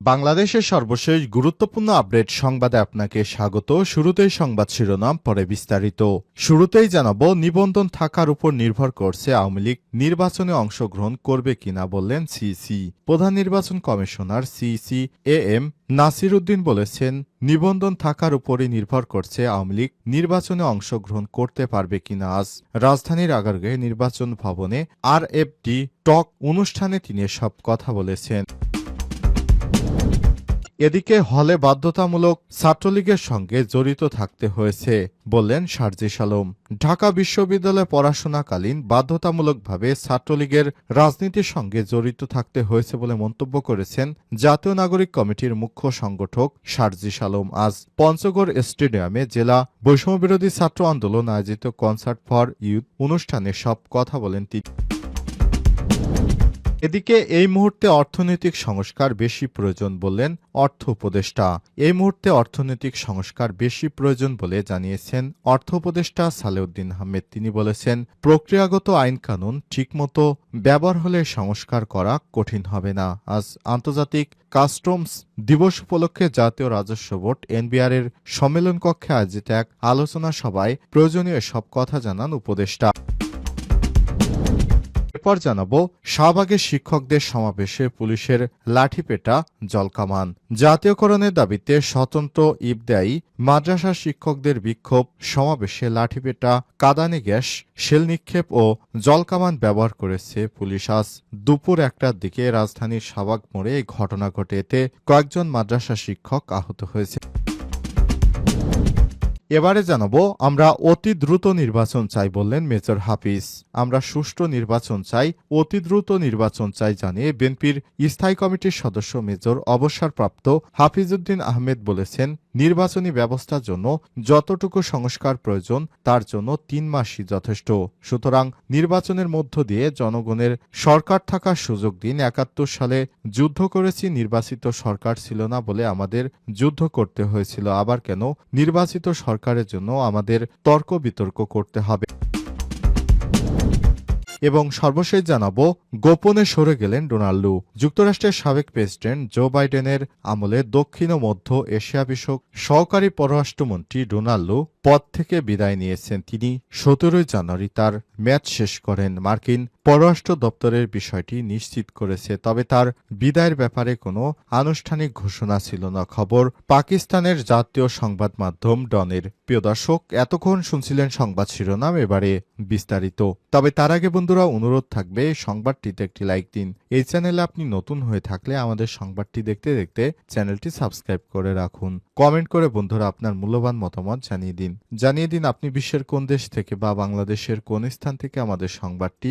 বাংলাদেশের সর্বশেষ গুরুত্বপূর্ণ আপডেট সংবাদে আপনাকে স্বাগত। শুরুতেই সংবাদ শিরোনাম, পরে বিস্তারিত। শুরুতেই জানাব, নিবন্ধন থাকার উপর নির্ভর করছে আওয়ামী লীগ। নির্বাচনে অংশগ্রহণ করবে কিনা বললেন সিসি। প্রধান নির্বাচন commissioner CEC A M Nasir Uddin বলেছেন, নিবন্ধন থাকার উপরই নির্ভর করছে আওয়ামী লীগ। নির্বাচনে অংশগ্রহণ করতে পারবে কিনা আজ? রাজধানীর আগারগাঁয়ে নির্বাচন ভবনে আর এফ টক অনুষ্ঠানে তিনি সব কথা বলেছেন। এদিকে হলে বাধ্যতামূলক ছাত্রলীগের সঙ্গে জড়িত থাকতে হয়েছে, বললেন সার্জিস আলম ঢাকা বিশ্ববিদ্যালয়ে পড়াশোনাকালীন বাধ্যতামূলকভাবে ছাত্রলীগের রাজনীতির সঙ্গে জড়িত থাকতে হয়েছে বলে মন্তব্য করেছেন জাতীয় নাগরিক কমিটির মুখ্য সংগঠক সার্জিস আলম আজ পঞ্চগড় স্টেডিয়ামে জেলা বৈষম্যবিরোধী ছাত্র আন্দোলন আয়োজিত কনসার্ট ফর ইউথ অনুষ্ঠানে সব কথা বলেন তিনি। এদিকে এই মুহূর্তে অর্থনৈতিক সংস্কার বেশি প্রয়োজন বললেন অর্থ উপদেষ্টা। এই মুহূর্তে অর্থনৈতিক সংস্কার বেশি প্রয়োজন বলে জানিয়েছেন অর্থ উপদেষ্টা সালেউদ্দিন আহমেদ। তিনি বলেছেন, প্রক্রিয়াগত আইন কানুন ঠিকমতো ব্যবহার হলে সংস্কার করা কঠিন হবে না। আজ আন্তর্জাতিক কাস্টমস দিবস উপলক্ষে জাতীয় রাজস্ব বোর্ড এনবিআর এর সম্মেলন কক্ষে আয়োজিত এক আলোচনা সভায় প্রয়োজনীয় সব কথা জানান উপদেষ্টা। এরপর জানাব শাহবাগের শিক্ষকদের সমাবেশে পুলিশের লাঠিপেটা, জলকামান। জাতীয়করণের দাবিতে স্বতন্ত্র ইবদায়ী মাদ্রাসা শিক্ষকদের বিক্ষোভ, সমাবেশে লাঠিপেটা, কাদানে গ্যাস শেল নিক্ষেপ ও জলকামান ব্যবহার করেছে পুলিশ। আজ দুপুর একটার দিকে রাজধানীর শাহবাগ মোড়ে এই ঘটনা ঘটে। এতে কয়েকজন মাদ্রাসা শিক্ষক আহত হয়েছে। এবারে জানাব, আমরা অতি দ্রুত নির্বাচন চাই বললেন মেজর হাফিজ। আমরা সুষ্ঠু নির্বাচন চাই, অতি দ্রুত নির্বাচন চাই জানিয়ে বিএনপির স্থায়ী কমিটির সদস্য মেজর অবসরপ্রাপ্ত হাফিজ উদ্দিন আহমেদ বলেছেন নির্বাচনী ব্যবস্থার জন্য যতটুকু সংস্কার প্রয়োজন, তার জন্য তিন মাসই যথেষ্ট। সুতরাং নির্বাচনের মধ্য দিয়ে জনগণের সরকার থাকার সুযোগ দিন। একাত্তর সালে যুদ্ধ করেছি, নির্বাচিত সরকার ছিল না বলে আমাদের যুদ্ধ করতে হয়েছিল। আবার কেন? নির্বাচিত সরকারের জন্য আমাদের তর্ক বিতর্ক করতে হবে। এবং সর্বশেষ জানাব, গোপনে সরে গেলেন ডোনাল্ডো। যুক্তরাষ্ট্রের সাবেক প্রেসিডেন্ট জো বাইডেনের আমলে দক্ষিণ ও মধ্য এশিয়া বিষয়ক সহকারী পররাষ্ট্রমন্ত্রী ডোনাল্ডো পদ থেকে বিদায় নিয়েছেন তিনি। সতেরোই জানুয়ারি তার ম্যাচ শেষ করেন মার্কিন পররাষ্ট্র দপ্তরের বিষয়টি নিশ্চিত করেছে, তবে তার বিদায়ের ব্যাপারে কোনো আনুষ্ঠানিক ঘোষণা ছিল না। খবর, পাকিস্তানের জাতীয় সংবাদ মাধ্যম ডনের। প্রিয় দর্শক, এতক্ষণ শুনছিলেন সংবাদ শিরোনাম, এবারে বিস্তারিত। তবে তার আগে বন্ধুরা, অনুরোধ থাকবে, সংবাদটিতে একটি লাইক দিন। এই চ্যানেলে আপনি নতুন হয়ে থাকলে আমাদের সংবাদটি দেখতে দেখতে চ্যানেলটি সাবস্ক্রাইব করে রাখুন। কমেন্ট করে বন্ধুরা আপনার মূল্যবান মতামত জানিয়ে দিন। জানিয়ে দিন আপনি বিশ্বের কোন দেশ থেকে বা বাংলাদেশের কোন স্থান থেকে আমাদের সংবাদটি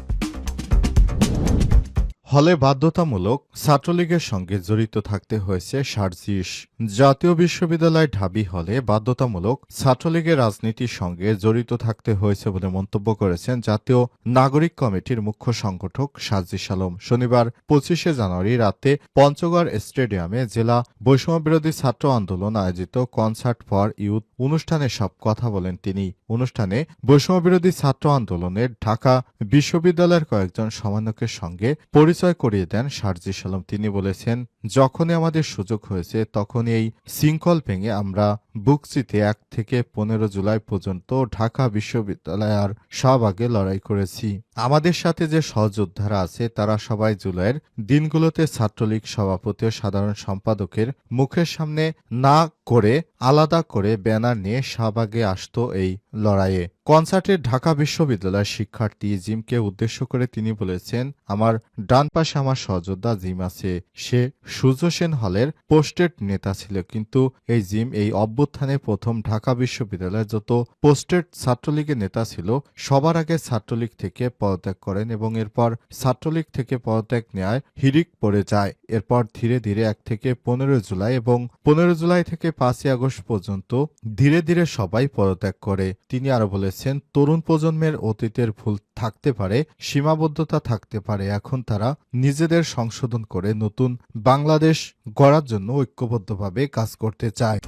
হলে বাধ্যতামূলক ছাত্রলীগের সঙ্গে জড়িত থাকতে হয়েছে সার্জিস। জাতীয় বিশ্ববিদ্যালয় ঢাবি হলে বাধ্যতামূলক ছাত্রলীগের রাজনীতির সঙ্গে জড়িত থাকতে হয়েছে বলে মন্তব্য করেছেন জাতীয় নাগরিক কমিটির মুখ্য সংগঠক সার্জিস আলম। শনিবার পঁচিশে জানুয়ারি রাতে পঞ্চগড় স্টেডিয়ামে জেলা বৈষম্যবিরোধী ছাত্র আন্দোলন আয়োজিত কনসার্ট ফর ইউথ অনুষ্ঠানে সব কথা বলেন তিনি। অনুষ্ঠানে বৈষম্যবিরোধী ছাত্র আন্দোলনের ঢাকা বিশ্ববিদ্যালয়ের কয়েকজন সমন্বয়কের সঙ্গে পরিচয় করিয়ে দেন শারজি সালাম। তিনি বলেছেন, যখনই আমাদের সুযোগ হয়েছে, তখনই এই শৃঙ্খল ভেঙে আমরা বুকচিতে এক থেকে পনেরো জুলাই পর্যন্ত ঢাকা বিশ্ববিদ্যালয় আর শাহবাগে লড়াই করেছি। আমাদের সাথে যে সহযোদ্ধারা আছে, তারা সবাই জুলাইয়ের দিনগুলোতে ছাত্রলীগ সভাপতি ও সাধারণ সম্পাদকের মুখের সামনে না করে আলাদা করে ব্যানার নিয়ে শাহবাগে আসত এই লড়াইয়ে। কনসার্টে ঢাকা বিশ্ববিদ্যালয়ের শিক্ষার্থী জিমকে উদ্দেশ্য করে তিনি বলেছেন, আমার ডান পাশে আমার সহযোদ্ধা জিম আছে। সে সূর্য সেন হলের পোস্টেড নেতা ছিল, কিন্তু এই জিম এই অভ্যুত্থানে প্রথম ঢাকা বিশ্ববিদ্যালয়ের যত পোস্টেড ছাত্রলীগের নেতা ছিল, সবার আগে ছাত্রলীগ থেকে পদত্যাগ করেন এবং এরপর ছাত্রলীগ থেকে পদত্যাগ নেয় হিরিক পড়ে যায়। এরপর ধীরে ধীরে এক থেকে পনেরো জুলাই এবং পনেরো জুলাই থেকে পাঁচই আগস্ট পর্যন্ত ধীরে ধীরে সবাই পদত্যাগ করে। তিনি আরও বলেছেন, তরুণ প্রজন্মের অতীতের ভুল থাকতে পারে, সীমাবদ্ধতা থাকতে পারে। এখন তারা নিজেদের সংশোধন করে নতুন বাংলাদেশ গড়ার জন্য ঐক্যবদ্ধভাবে কাজ করতে চায়।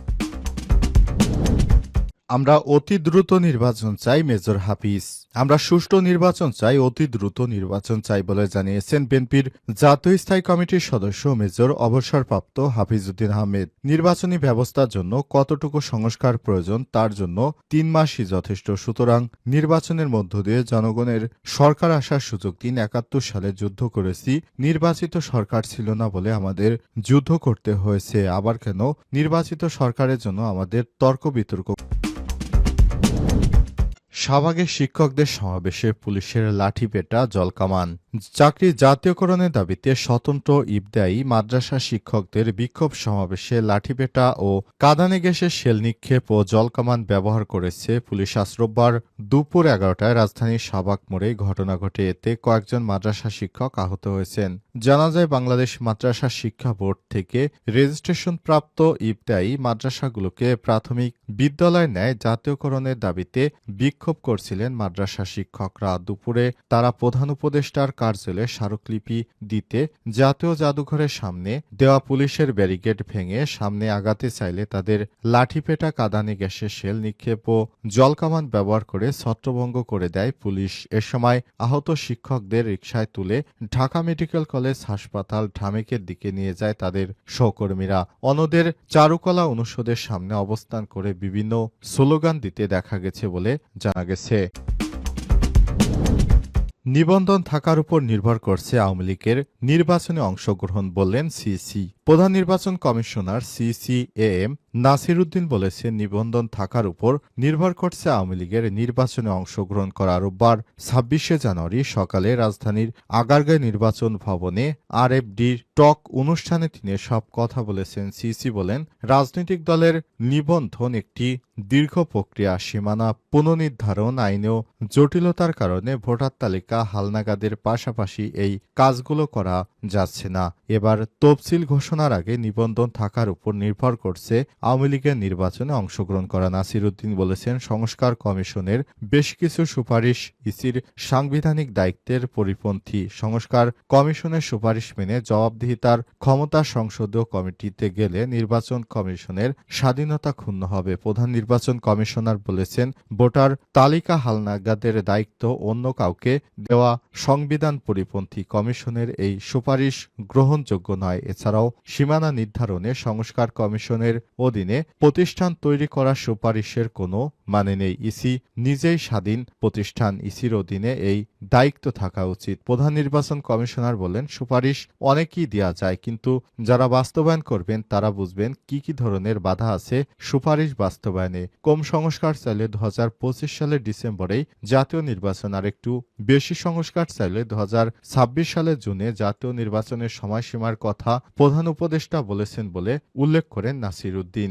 আমরা অতি দ্রুত নির্বাচন চাই মেজর হাফিজ। আমরা সুষ্ঠু নির্বাচন চাই, অতি দ্রুত নির্বাচন চাই বলে জানিয়েছেন বিএনপির জাতীয় স্থায়ী কমিটির সদস্য মেজর অবসরপ্রাপ্ত হাফিজউদ্দিন আহমেদ। নির্বাচনী ব্যবস্থার জন্য কতটুকু সংস্কার প্রয়োজন তার জন্য তিন মাসই যথেষ্ট। সুতরাং নির্বাচনের মধ্য দিয়ে জনগণের সরকার আসার সুযোগ দিন একাত্তর সালে যুদ্ধ করেছি, নির্বাচিত সরকার ছিল না বলে আমাদের যুদ্ধ করতে হয়েছে। আবার কেন? নির্বাচিত সরকারের জন্য আমাদের তর্ক বিতর্ক। শাহবাগে শিক্ষকদের সমাবেশে পুলিশের লাঠিপেটা, জলকামান। চাকরি জাতীয়করণের দাবিতে স্বতন্ত্র ইবদায়ী মাদ্রাসা শিক্ষকদের বিক্ষোভ সমাবেশে লাঠিপেটা ও কাদানে গ্যাসের শেল নিক্ষেপ ও জলকামান ব্যবহার করেছে পুলিশ। আজ রোববার দুপুর এগারোটায় রাজধানীর শাহবাগ মোড়ে ঘটনা ঘটে। এতে কয়েকজন মাদ্রাসা শিক্ষক আহত হয়েছেন। জানা যায়, বাংলাদেশ মাদ্রাসা শিক্ষা বোর্ড থেকে রেজিস্ট্রেশন প্রাপ্ত ইবদায়ী মাদ্রাসাগুলোকে প্রাথমিক বিদ্যালয় ন্যায় জাতীয়করণের দাবিতে বিক্ষোভ করছিলেন মাদ্রাসা শিক্ষকরা। দুপুরে তারা প্রধান উপদেষ্টার কার্যালয়ে স্মারকলিপি দিতে জাতীয় জাদুঘরের সামনে দেওয়া পুলিশের ব্যারিকেড ভেঙে সামনে আগাতে চাইলে তাদের লাঠিপেটা, কাদানে, গ্যাসের শেল নিক্ষেপ ও জলকামান ব্যবহার করে ছত্রভঙ্গ করে দেয় পুলিশ। এ সময় আহত শিক্ষকদের রিকশায় তুলে ঢাকা মেডিকেল কলেজ হাসপাতাল ঢামেকের দিকে নিয়ে যায় তাদের সহকর্মীরা। অন্যদের চারুকলা অনুষদের সামনে অবস্থান করে বিভিন্ন স্লোগান দিতে দেখা গেছে বলে জানা গেছে। নিবন্ধন থাকার উপর নির্ভর করছে আওয়ামী লীগের নির্বাচনে অংশগ্রহণ বললেন সিসি। প্রধান নির্বাচন commissioner CEC A M Nasiruddin বলেছেন, নিবন্ধন থাকার উপর নির্ভর করছে আওয়ামী লীগের নির্বাচনে অংশগ্রহণ করা রোববার ছাব্বিশে জানুয়ারি সকালে রাজধানীর আগারগাঁও নির্বাচন ভবনে আরএফডির টক অনুষ্ঠানে তিনি সব কথা বলেছেন। সিসি বলেন, রাজনৈতিক দলের নিবন্ধন একটি দীর্ঘ প্রক্রিয়া, সীমানা পুনর্নির্ধারণ আইনেও জটিলতার কারণে ভোটার তালিকা হালনাগাদের পাশাপাশি এই কাজগুলো করা যাচ্ছে না। এবার তফসিল ঘোষণার আগে নিবন্ধন থাকার উপর নির্ভর করছে আওয়ামী লীগের নির্বাচনে অংশগ্রহণ করা নাসিরুদ্দিন বলেছেন, সংস্কার কমিশনের বেশ কিছু সুপারিশ ইসির সাংবিধানিক দায়িত্বের পরিপন্থী। সংস্কার কমিশনের সুপারিশ মেনে জবাবদিহিতার ক্ষমতা সংসদীয় কমিটিতে গেলে নির্বাচন কমিশনের স্বাধীনতা ক্ষুণ্ণ হবে। প্রধান নির্বাচন কমিশনার বলেছেন, ভোটার তালিকা হালনাগাদের দায়িত্ব, অন্য কাউকে দেওয়া সংবিধান পরিপন্থী কমিশনের এই সুপারিশ গ্রহণযোগ্য নয়। এছাড়াও সীমানা নির্ধারণে সংস্কার কমিশনের অধীনে প্রতিষ্ঠান তৈরি করার সুপারিশের কোনো মানে নেই। ইসি নিজেই স্বাধীন। প্রতিষ্ঠান ইসির অধীনে এই দায়িত্ব থাকা উচিত। প্রধান নির্বাচন কমিশনার বলেন, সুপারিশ অনেকই দেওয়া যায়, কিন্তু যারা বাস্তবায়ন করবেন, তারা বুঝবেন কি কি ধরনের বাধা আছে সুপারিশ বাস্তবায়নে। কম সংস্কার চাইলে দু হাজার পঁচিশ সালের ডিসেম্বরেই জাতীয় নির্বাচন, আর একটু বেশি সংস্কার চাইলে দুহাজার ছাব্বিশ সালের জুনে জাতীয় নির্বাচনের সময়সীমার কথা প্রধান উপদেষ্টা বলেছেন বলে উল্লেখ করেন নাসির উদ্দিন।